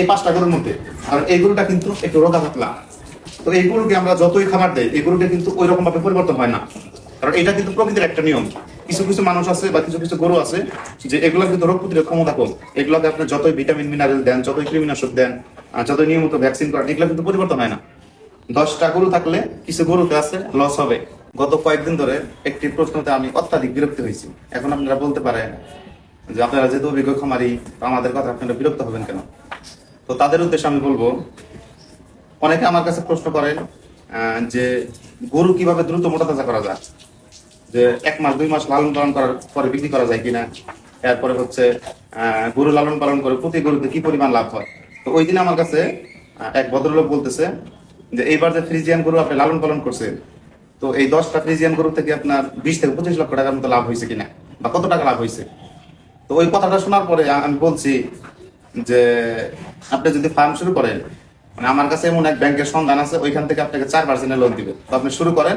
এই পাঁচটা গরুর মধ্যে। আর এই গরুটা কিন্তু একটু রোগা পাতলা। তো এই গরুকে আমরা যতই খাবার দেই, এই গরুটা কিন্তু ওই রকম ভাবে পরিবর্তন হয় না। কারণ এটা কিন্তু প্রকৃতির একটা নিয়ম। কিছু কিছু মানুষ আছে বা কিছু কিছু গরু আছে যে এগুলো কিন্তু রোগ প্রতিরোধ ক্ষমতা কম। এগুলোকে আপনি যতই ভিটামিন মিনারেল দেন, যতই কৃমিনাশক দেন যতই নিয়মিত ভ্যাকসিন করেন, এগুলো কিন্তু পরিবর্তন হয় না। দশটা গরু থাকলে কিছু গরুতে আছে লস হবে। গত কয়েকদিন ধরে একটি প্রশ্নতে আমি অত্যাধিক বিরক্ত হয়েছি। এখন আপনারা বলতে পারেন যে আপনারা যেহেতু অভিজ্ঞ খামারি আমাদের কথা আপনারা বিরক্ত হবেন কেন? তো তাদের উদ্দেশ্যে আমি বলব, অনেকে আমার কাছে প্রশ্ন করেন যে গরু কীভাবে দ্রুত মোটা তাজা করা যায়? যে এক মাস, দুই মাস লালন পালন করার পরে বিক্রি করা যায় কিনা? এরপরে হচ্ছে গরু লালন পালন করে প্রতি গরুতে কি পরিমাণ লাভ হয়? তো ওই দিন আমার কাছে এক ভদ্রলোক বলতেছে যে, এইবার যে ফ্রিজিয়ান গরু আপনি লালন পালন করছেন, তো এই দশটা ফ্রিজিয়ান গরু থেকে আপনার বিশ থেকে পঁচিশ লক্ষ টাকার মতো লাভ হয়েছে কিনা? বা কত টাকা লাভ হয়েছে? তো ওই কথাটা শোনার পরে আমি বলছি যে আপনি যদি ফার্ম শুরু করেন মানে আমার কাছে এমন এক ব্যাংকের সন্ধান আছে, ওইখান থেকে আপনাকে চার পার্সেন্টের লোন দিবে। তো আপনি শুরু করেন,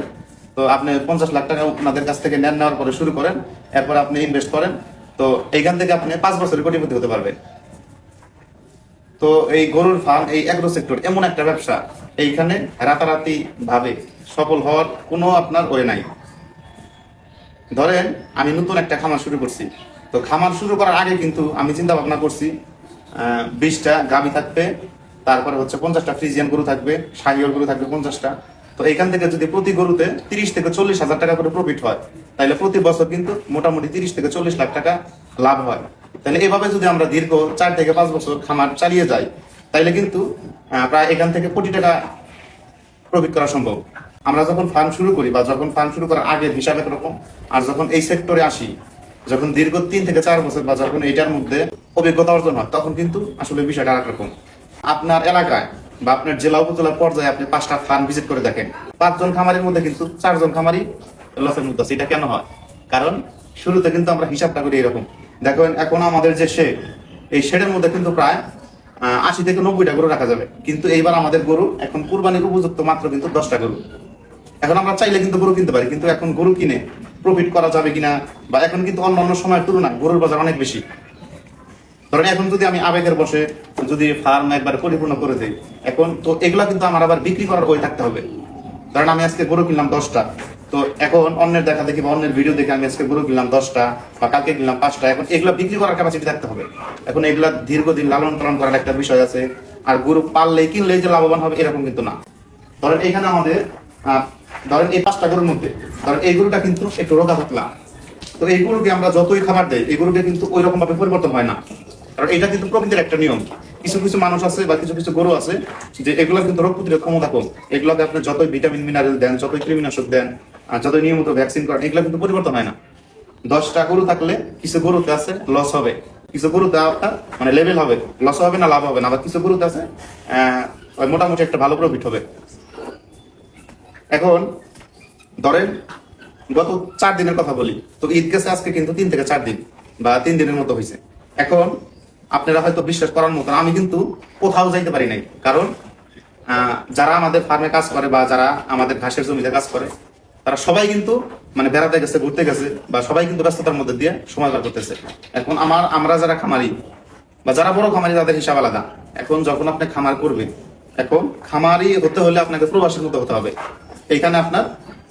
তো আপনি পঞ্চাশ লাখ টাকা আপনাদের কাছ থেকে নেন, নেওয়ার পরে শুরু করেন, এরপর আপনি ইনভেস্ট করেন, তো এইখান থেকে আপনি পাঁচ বছরের কোটিপতি হতে পারবেন। তো এই গরুর ফার্ম এই অ্যাগ্রো সেক্টর এমন একটা ব্যবসা, এইখানে রাতারাতি ভাবে সফল হওয়ার কোনো আপনার ওয়ে নাই। ধরেন, আমি নতুন একটা খামার শুরু করছি, তো খামার শুরু করার আগে কিন্তু আমি চিন্তা ভাবনা করছি বিশটা গাবি থাকবে, তারপরে হচ্ছে পঞ্চাশটা ফ্রিজিয়ান গরু থাকবে শাহিওর গরু থাকবে পঞ্চাশটা। তো এখান থেকে যদি প্রতি গরুতে তিরিশ থেকে চল্লিশ হাজার টাকা করে প্রফিট হয়, তাহলে প্রতি বছর কিন্তু মোটামুটি তিরিশ থেকে চল্লিশ লাখ টাকা লাভ হয়। তাহলে এভাবে যদি আমরা দীর্ঘ চার থেকে পাঁচ বছর খামার চালিয়ে যাই, তাহলে কিন্তু প্রায় এখান থেকে কোটি টাকা প্রফিট করা সম্ভব। আমরা যখন ফার্ম শুরু করি বা যখন ফার্ম শুরু করার আগের হিসাব একরকম, আর যখন এই সেক্টরে আসি যখন দীর্ঘ তিন থেকে চার বছর বা যখন এইটার মধ্যে অভিজ্ঞতা অর্জন হয়, তখন কিন্তু আসলে বিষয়টা আরেক রকম আপনার এলাকায় বা আপনার জেলা উপজেলা পর্যায়ে আপনি পাঁচটা ফার্ম ভিজিট করে দেখেন। পাঁচজন খামারের মধ্যে কিন্তু চারজন খামারি লসের মধ্যে আছে এটা কেন হয়? কারণ শুরুতে কিন্তু আমরা হিসাবটা করি এরকম। দেখেন, এখন আমাদের যে শেড, এই শেডের মধ্যে কিন্তু প্রায় আশি থেকে নব্বইটা গরু রাখা যাবে। কিন্তু এইবার আমাদের গরু এখন কুরবানির উপযুক্ত মাত্র কিন্তু দশটা গরু। এখন আমরা চাইলে কিন্তু গরু কিনতে পারি, কিন্তু এখন গরু কিনে প্রফিট করা যাবে কিনা বা এখন কিন্তু অন্য অন্য সময়ের তুলনায় গরুর বাজার অনেক বেশি। ধরেন এখন যদি আমি আবেগের বসে যদি ফার্ম একবার পরিপূর্ণ করে দিই, এখন তো এগুলা কিন্তু আমার আবার বিক্রি করার ওই থাকতে হবে। ধরেন আমি আজকে গরু কিনলাম দশটা, তো এখন অন্যের দেখা দেখি বা অন্যের ভিডিও দেখে আমি আজকে গরু কিনলাম দশটা বা কালকে কিনলাম পাঁচটা, এখন এগুলো বিক্রি করার ক্যাপাসিটি থাকতে হবে। এখন এগুলা দীর্ঘদিন লালন পালন করার একটা বিষয় আছে, আর গরু পাললেই কিনলেই যে লাভবান হবে এরকম কিন্তু না। ধরেন এখানে আমাদের ধরেন এই পাঁচটা গরুর মধ্যে ধরেন এই গরুটা কিন্তু একটু রোগা পাতলা। তো এই গরুকে আমরা যতই খাবার দেই, এই গরুকে কিন্তু ওই রকম ভাবে পরিবর্তন হয় না। কারণ এটা কিন্তু প্রকৃতির একটা নিয়ম। কিছু কিছু মানুষ আছে বা কিছু কিছু গরু আছে যে এগুলো কিন্তু রোগ প্রতিরোধ ক্ষমতা কম। এগুলোকে আপনি যতই ভিটামিন মিনারেল দেন, যতই কৃমিনাশক দেন, আর যতই নিয়মিত ভ্যাকসিন করেন, এগুলো কিন্তু পরিবর্তন হয় না। দশটা গরু থাকলে কিছু গরুতে আছে লস হবে। কিছু গরুতে আপনার মানে লেভেল হবে। লস হবে না, লাভ হবে না, আবার কিছু গরুতে আছে মোটামুটি একটা ভালো প্রফিট হবে। এখন ধরেন গত চার দিনের কথা বলি, তো ঈদ গেছে আজকে কিন্তু তিন থেকে চার দিন বা তিন দিনের মতো হয়েছে এখন আপনারা হয়তো বিশ্বাস করার মতন আমি কিন্তু কোথাও যাইতে পারি নাই। কারণ যারা আমাদের ফার্মে কাজ করে বা যারা আমাদের ঘাসের জমিতে কাজ করে, তারা সবাই কিন্তু মানে বেড়াতে গেছে, ঘুরতে গেছে, বা সবাই কিন্তু ব্যস্ততার মধ্যে দিয়ে সময় পার করতেছে। এখন আমার, আমরা যারা খামারি, বা যারা বড় খামারি, তাদের হিসাব আলাদা। এখন যখন আপনি খামার করবেন, এখন খামারি হতে হলে আপনাকে প্রবাসীর মতো হতে হবে। এখানে আপনার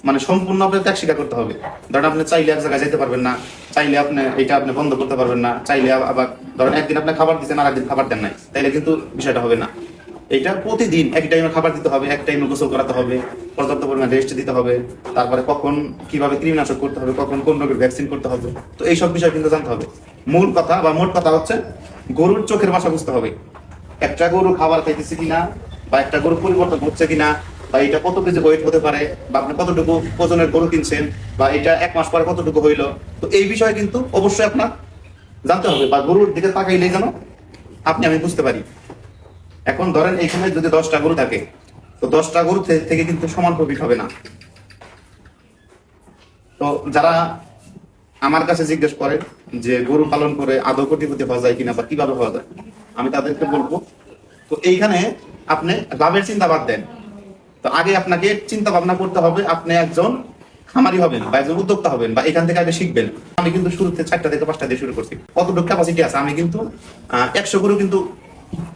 মানে সম্পূর্ণ আপনার ত্যাগ স্বীকার করতে হবে। ধরেন আপনি চাইলে এক জায়গায় যেতে পারবেন না, চাইলে আপনি এটা আপনি বন্ধ করতে পারবেন না, চাইলে আবার ধরেন একদিন আপনি খাবার দিচ্ছেন আর একদিন খাবার দেন নাই, তাইলে কিন্তু বিষয়টা হবে না। এটা প্রতিদিন এক টাইমে খাবার দিতে হবে, এক টাইমে গোসল করাতে হবে, পর্যাপ্ত পরিমাণ রেস্ট দিতে হবে, তারপরে কখন কীভাবে কৃমিনাশক করতে হবে, কখন কোন রোগের ভ্যাকসিন করতে হবে, তো এইসব বিষয় কিন্তু জানতে হবে। মূল কথা, বা মোট কথা হচ্ছে, গরুর চোখের ভাষা বুঝতে হবে, একটা গরু খাবার খাইতেছে কিনা, বা একটা গরু পরিবর্তন হচ্ছে কিনা বা এটা কত কেজি ওয়েট হতে পারে, বা আপনি কতটুকু ওজনের গরু কিনছেন, বা এটা এক মাস পরে কতটুকু হইল, তো এই বিষয়ে কিন্তু অবশ্যই আপনার জানতে হবে, বা গরুর দিকে তাকাইলেই যেন আপনি, আমি বুঝতে পারি। এখন ধরেন এইখানে যদি দশটা গরু থাকে, তো দশটা গরু থেকে কিন্তু সমান প্রফিট হবে না। তো যারা আমার কাছে জিজ্ঞেস করে যে গরু পালন করে আদৌ কোটিপতি হওয়া যায় কিনা বা কীভাবে হওয়া যায়, আমি তাদেরকে বলব, তো এইখানে আপনি লাভের চিন্তা বাদ দেন। তো আগে আপনাকে চিন্তা ভাবনা করতে হবে, আপনি একজন খামারি হবেন বা একজন উদ্যোক্তা হবেন বা এখান থেকে আগে শিখবেন। আমি কিন্তু শুরুতে চারটা থেকে পাঁচটা দিয়ে শুরু করছি। কতটুকু ক্যাপাসিটি আছে? আমি কিন্তু একশো গরু কিন্তু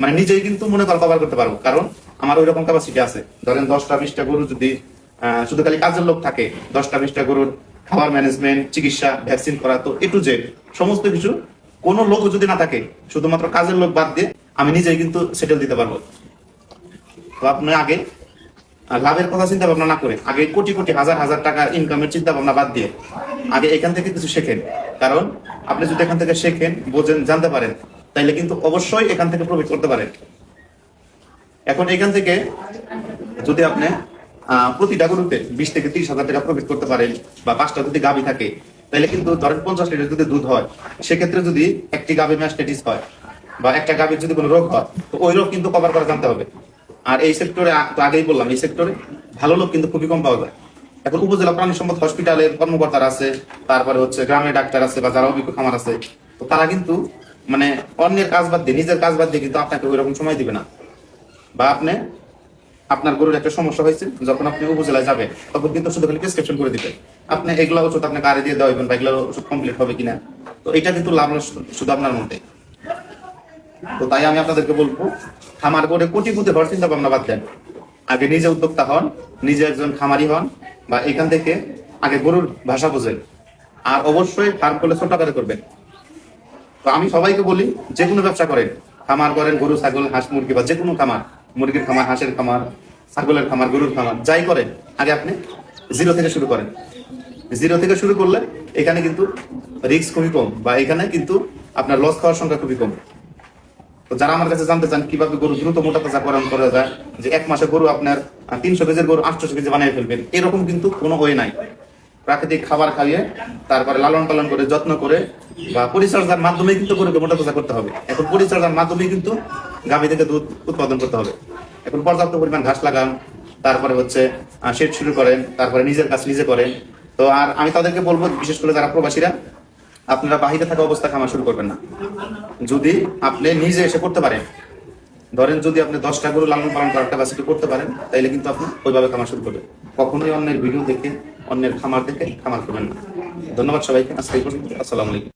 মানে নিজেই কিন্তু মনে কর কভার করতে পারব। কারণ আমার ওই রকম ক্যাপাসিটি আছে। ধরেন দশটা, বিশটা গরু যদি শুধু খালি কাজের লোক থাকে, দশটা, বিশটা গরুর খাবার ম্যানেজমেন্ট চিকিৎসা ভ্যাকসিন করা, তো এ জেড সমস্ত কিছু কোনো লোক যদি না থাকে, শুধুমাত্র কাজের লোক বাদ দিয়ে আমি নিজেই কিন্তু সেটেল দিতে পারব। তো আপনি আগে লাভের কথা চিন্তা ভাবনা না করে, আগে কোটি কোটি, হাজার হাজার টাকা ইনকামের চিন্তা ভাবনা বাদ দিয়ে আগে এখান থেকে কিছু শেখেন। কারণ আপনি যদি এখান থেকে শেখেন, বোঝেন, জানতে পারেন, তাইলে কিন্তু অবশ্যই এখান থেকে প্রফিট করতে পারেন। এখন এখান থেকে যদি আপনি প্রতিটা গরুতে বিশ থেকে তিরিশ হাজার টাকা প্রফিট করতে পারেন বা পাঁচটা যদি গাভি থাকে তাহলে কিন্তু ধরেন পঞ্চাশ লিটার যদি দুধ হয়, সেক্ষেত্রে যদি একটি গাভি ম্যাস্টাইটিস হয় বা একটা গাভীর যদি কোনো রোগ হয়, তো ওই রোগ কিন্তু কভার করা জানতে হবে। আর এই সেক্টরে, তো আগেই বললাম, এই সেক্টরে ভালো লোক কিন্তু খুবই কম পাওয়া যায়। এখন উপজেলা প্রাণী সম্পদ হসপিটালের কর্মকর্তারা আছে, তারপরে হচ্ছে গ্রামের ডাক্তার আছে বা যারা অভিজ্ঞ খামার আছে, তো তারা কিন্তু মানে অন্যের কাজ বাদ দিয়ে, নিজের কাজ বাদ দিয়ে কিন্তু আপনাকে ওই রকম সময় দিবে না। বা আপনি, আপনার গরুর একটা সমস্যা হয়েছে, যখন আপনি উপজেলায় যাবেন, তখন কিন্তু শুধু খালি প্রেসক্রিপশন করে দিবে আপনি এগুলো ওষুধ আপনি গাড়ি দিয়ে দেওয়াবেন বা এগুলো ওষুধ কমপ্লিট হবে কিনা। তো এটা কিন্তু লাভ শুধু আপনার মধ্যে তো তাই আমি আপনাদেরকে বলব, খামার করে কোটি কোটি হওয়ার চিন্তা ভাবনা বাদ দেন। আগে নিজে উদ্যোক্তা হন, নিজে একজন খামারি হন বা এখান থেকে আগে গরুর ভাষা বোঝেন আর অবশ্যই ফার্ম করলে ছোট আকারে করবেন। তো আমি সবাইকে বলি, যে কোনো ব্যবসা করেন, খামার করেন, গরু, ছাগল, হাঁস, মুরগি বা যে কোনো খামার, মুরগির খামার, হাঁসের খামার, ছাগলের খামার, গরুর খামার, যাই করেন, আগে আপনি জিরো থেকে শুরু করেন। জিরো থেকে শুরু করলে এখানে কিন্তু রিস্ক খুবই কম বা এখানে কিন্তু আপনার লস খাওয়ার সংখ্যা খুবই কম। তো যারা আমার কাছে জানতে চান কীভাবে গরু দ্রুত মোটা তাজাকরণ করা যায়, যে এক মাসে গরু আপনার তিনশো কেজির গরু আটশো কেজি বানিয়ে ফেলবেন, এরকম কিন্তু কোনো ওয়ে নাই। প্রাকৃতিক খাবার খাইয়ে তারপরে লালন পালন করে, যত্ন করে বা পরিচর্যার মাধ্যমে কিন্তু গরুকে মোটা তাজা করতে হবে। এখন পরিচর্যার মাধ্যমে কিন্তু গাভী থেকে দুধ উৎপাদন করতে হবে। এখন পর্যাপ্ত পরিমাণ ঘাস লাগান, তারপরে হচ্ছে শেড শুরু করেন, তারপরে নিজের কাজ নিজে করেন। তো আর আমি তাদেরকে বলব, বিশেষ করে যারা প্রবাসীরা আপনারা বাহিরে থাকা অবস্থা খামার শুরু করবেন না। যদি আপনি নিজে এসে করতে পারেন, ধরেন যদি আপনি দশটা গরু লালন পালন করার বাসিটি করতে পারেন, তাইলে কিন্তু আপনি ওইভাবে খামার শুরু করবেন। কখনোই অন্যের ভিডিও দেখে, অন্যের খামার দেখে খামার করবেন না। ধন্যবাদ সবাইকে, আজকে আসসালামু আলাইকুম।